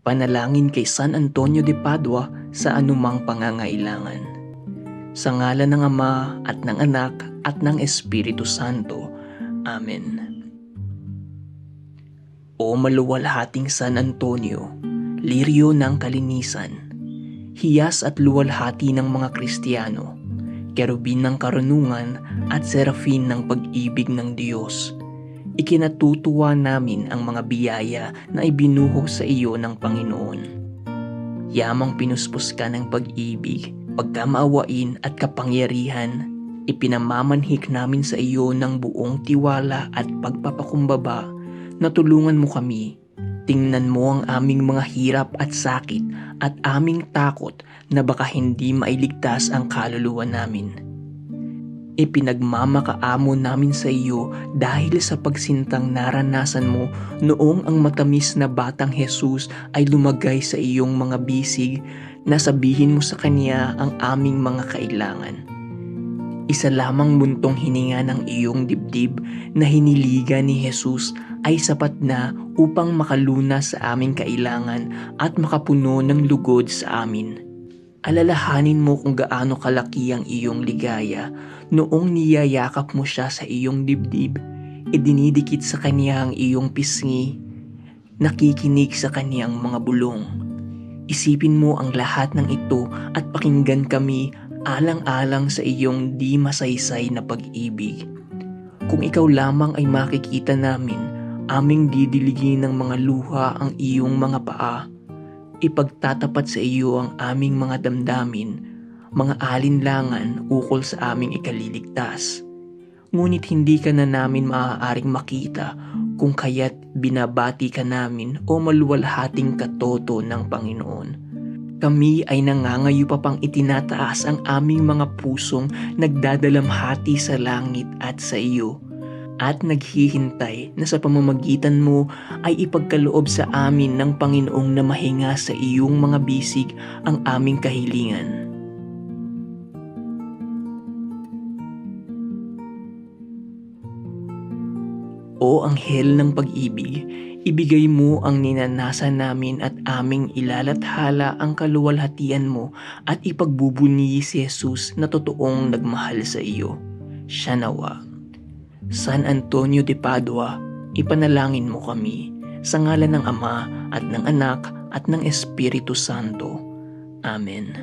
Panalangin kay San Antonio de Padua sa anumang pangangailangan. Sa ngala ng Ama at ng Anak at ng Espiritu Santo. Amen. O maluwalhating San Antonio, liryo ng kalinisan, hiyas at luwalhati ng mga Kristiyano, kerubin ng karunungan at serafin ng pag-ibig ng Diyos. Ikinatutuwa namin ang mga biyaya na ibinuhos sa iyo ng Panginoon. Yamang pinuspos ka ng pag-ibig, pagkamaawain at kapangyarihan, ipinamamanhik namin sa iyo ng buong tiwala at pagpapakumbaba na tulungan mo kami. Tingnan mo ang aming mga hirap at sakit at aming takot na baka hindi mailigtas ang kaluluwa namin. Ipinagmamakaamo namin sa iyo dahil sa pagsintang naranasan mo noong ang matamis na batang Jesus ay lumagay sa iyong mga bisig na sabihin mo sa kanya ang aming mga kailangan. Isa lamang buntong hininga ng iyong dibdib na hiniliga ni Jesus ay sapat na upang makalunas sa aming kailangan at makapuno ng lugod sa amin. Alalahanin mo kung gaano kalaki ang iyong ligaya noong niyayakap mo siya sa iyong dibdib, idinidikit sa kanya ang iyong pisngi, nakikinig sa kanyang mga bulong. Isipin mo ang lahat ng ito at pakinggan kami alang-alang sa iyong di masaysay na pag-ibig. Kung ikaw lamang ay makikita namin, aming didiligin ng mga luha ang iyong mga paa. Ipagtatapat sa iyo ang aming mga damdamin, mga alinlangan ukol sa aming ikaliligtas. Ngunit hindi ka na namin maaaring makita kung kaya't binabati ka namin o maluwalhating katoto ng Panginoon. Kami ay nangangayo pa pang itinataas ang aming mga pusong nagdadalamhati sa langit at sa iyo at naghihintay na sa pamamagitan mo ay ipagkaloob sa amin ng Panginoong na mahinga sa iyong mga bisig ang aming kahilingan. O Anghel ng Pag-ibig, ibigay mo ang ninanasan namin at aming ilalathala ang kaluwalhatian mo at ipagbubuni si Jesus na totoong nagmahal sa iyo. Siya nawa. San Antonio de Padua, ipanalangin mo kami sa ngalan ng Ama at ng Anak at ng Espiritu Santo. Amen.